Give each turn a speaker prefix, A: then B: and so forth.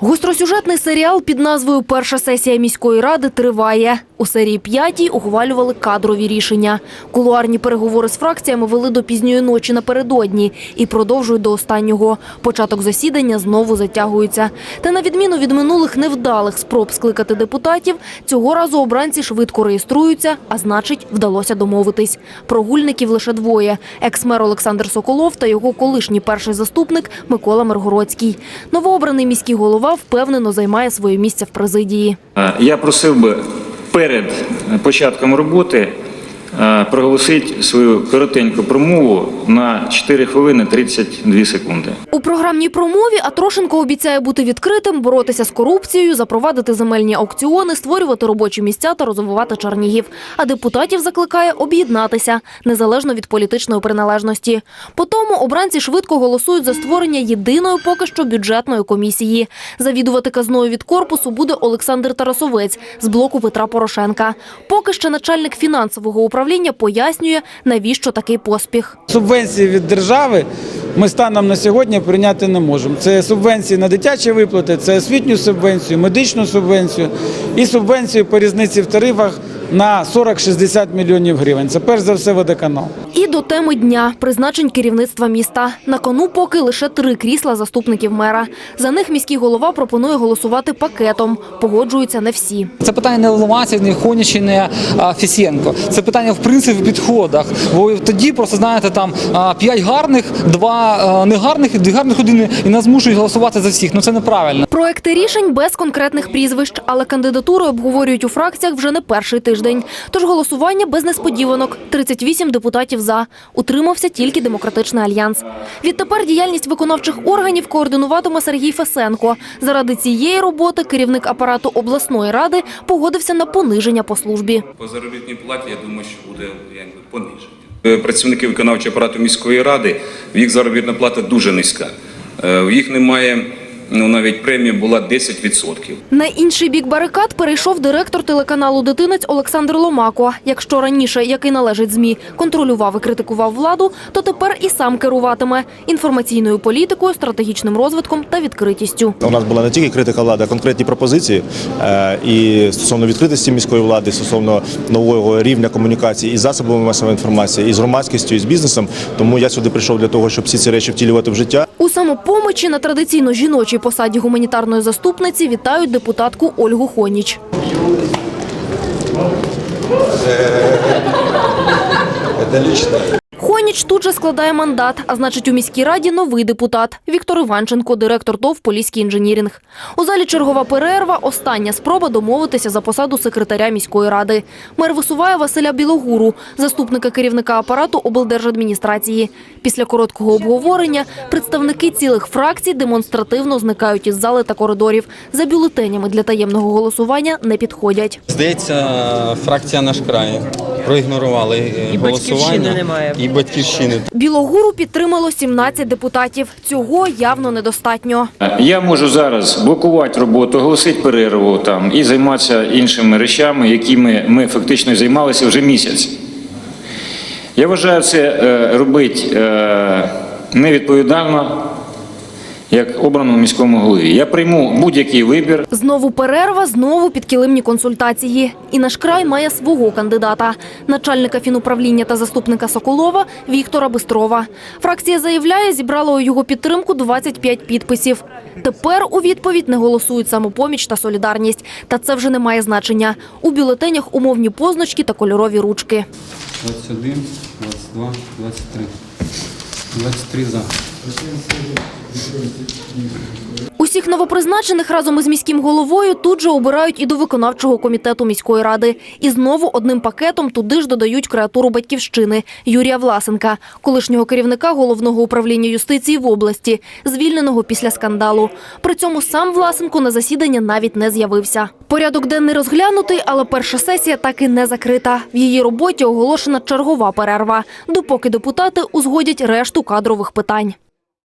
A: Гостросюжетний серіал під назвою Перша сесія міської ради триває. У серії п'ятій ухвалювали кадрові рішення. Кулуарні переговори з фракціями вели до пізньої ночі напередодні і продовжують до останнього. Початок засідання знову затягується. Та на відміну від минулих невдалих спроб скликати депутатів, цього разу обранці швидко реєструються, а значить, вдалося домовитись. Прогульників лише двоє: екс-мер Олександр Соколов та його колишній перший заступник Микола Миргородський. Новообраний міський голова впевнено займає своє місце в президії.
B: Е, Я просив би перед початком роботи е, проголосити свою коротеньку промову на 4 хвилини 32 секунди.
A: У програмній промові Атрошенко обіцяє бути відкритим, боротися з корупцією, запровадити земельні аукціони, створювати робочі місця та розвивати Чернігів. А депутатів закликає об'єднатися незалежно від політичної приналежності. По тому обранці швидко голосують за створення єдиної поки що бюджетної комісії. Завідувати казною від корпусу буде Олександр Тарасовець з блоку Петра Порошенка. Поки що начальник фінансового управління пояснює, навіщо такий поспіх.
C: Субвенції від держави ми станом на сьогодні прийняти не можемо. Це субвенції на дитячі виплати, це освітню субвенцію, медичну субвенцію і субвенцію по різниці в тарифах на 40-60 мільйонів гривень. Це перш за все водоканал.
A: До теми дня призначень керівництва міста. На кону поки лише три крісла заступників мера. За них міський голова пропонує голосувати пакетом. Погоджуються не всі.
D: Це питання не Ломаці, не Хонічі, не Фісєнко. Це питання в принципі в підходах. Бо тоді просто знаєте там п'ять гарних, два негарних, дві гарних людини і нас змушують голосувати за всіх. Ну це неправильно.
A: Проекти рішень без конкретних прізвищ, але кандидатури обговорюють у фракціях вже не перший тиждень. Тож голосування без несподіванок. 38 депутатів за. Утримався тільки демократичний альянс. Відтепер діяльність виконавчих органів координуватиме Сергій Фесенко. Заради цієї роботи керівник апарату обласної ради погодився на пониження по службі.
E: По заробітній платі, я думаю, що буде пониження. Е, Працівники виконавчого апарату міської ради, в їх заробітна плата дуже низька. Е, В їх немає, ну навіть премія була 10%.
A: На інший бік барикад перейшов директор телеканалу Дитинець Олександр Ломако. Якщо раніше, який належить змі, контролював і критикував владу, то тепер і сам керуватиме інформаційною політикою, стратегічним розвитком та відкритістю.
F: У нас була не тільки критика влади, а конкретні пропозиції е, і стосовно відкритості міської влади, стосовно нового рівня комунікації із засобами масової інформації, і з громадськістю, і з бізнесом. Тому я сюди прийшов для того, щоб всі ці речі втілювати в життя.
A: У самопомочі на традиційно жіночій посаді гуманітарної заступниці вітають депутатку Ольгу Хоніч. Хоніч тут же складає мандат, а значить у міській раді новий депутат Віктор Іванченко, директор ТОВ «Поліський інженірінг». У залі чергова перерва, остання спроба домовитися за посаду секретаря міської ради. Мер висуває Василя Білогуру, заступника керівника апарату облдержадміністрації. Після короткого обговорення представники цілих фракцій демонстративно зникають із зали та коридорів. За бюлетенями для таємного голосування не підходять.
G: Здається, фракція наш край проігнорували е,
H: І
G: голосування
H: немає.
G: і батьківщини.
A: Білогуру підтримало 17 депутатів. Цього явно недостатньо.
B: Я можу зараз блокувати роботу, оголосити перерву там і займатися іншими речами, якими ми фактично займалися вже місяць. Я вважаю це е, робити е, невідповідально, як обраному міському голові. Я прийму будь-який вибір.
A: Знову перерва, знову підкилимні консультації. І наш край має свого кандидата – начальника фінуправління та заступника Соколова Віктора Бистрова. Фракція заявляє, зібрала у його підтримку 25 підписів. Тепер у відповідь не голосують самопоміч та солідарність. Та це вже не має значення. У бюлетенях умовні позначки та кольорові ручки.
G: 21, 22, 23. 23 за.
A: Усіх новопризначених разом із міським головою тут же обирають і до виконавчого комітету міської ради. І знову одним пакетом туди ж додають креатуру батьківщини Юрія Власенка, колишнього керівника головного управління юстиції в області, звільненого після скандалу. При цьому сам Власенко на засідання навіть не з'явився. Порядок денний розглянутий, але перша сесія так і не закрита. В її роботі оголошена чергова перерва, допоки депутати узгодять решту кадрових питань.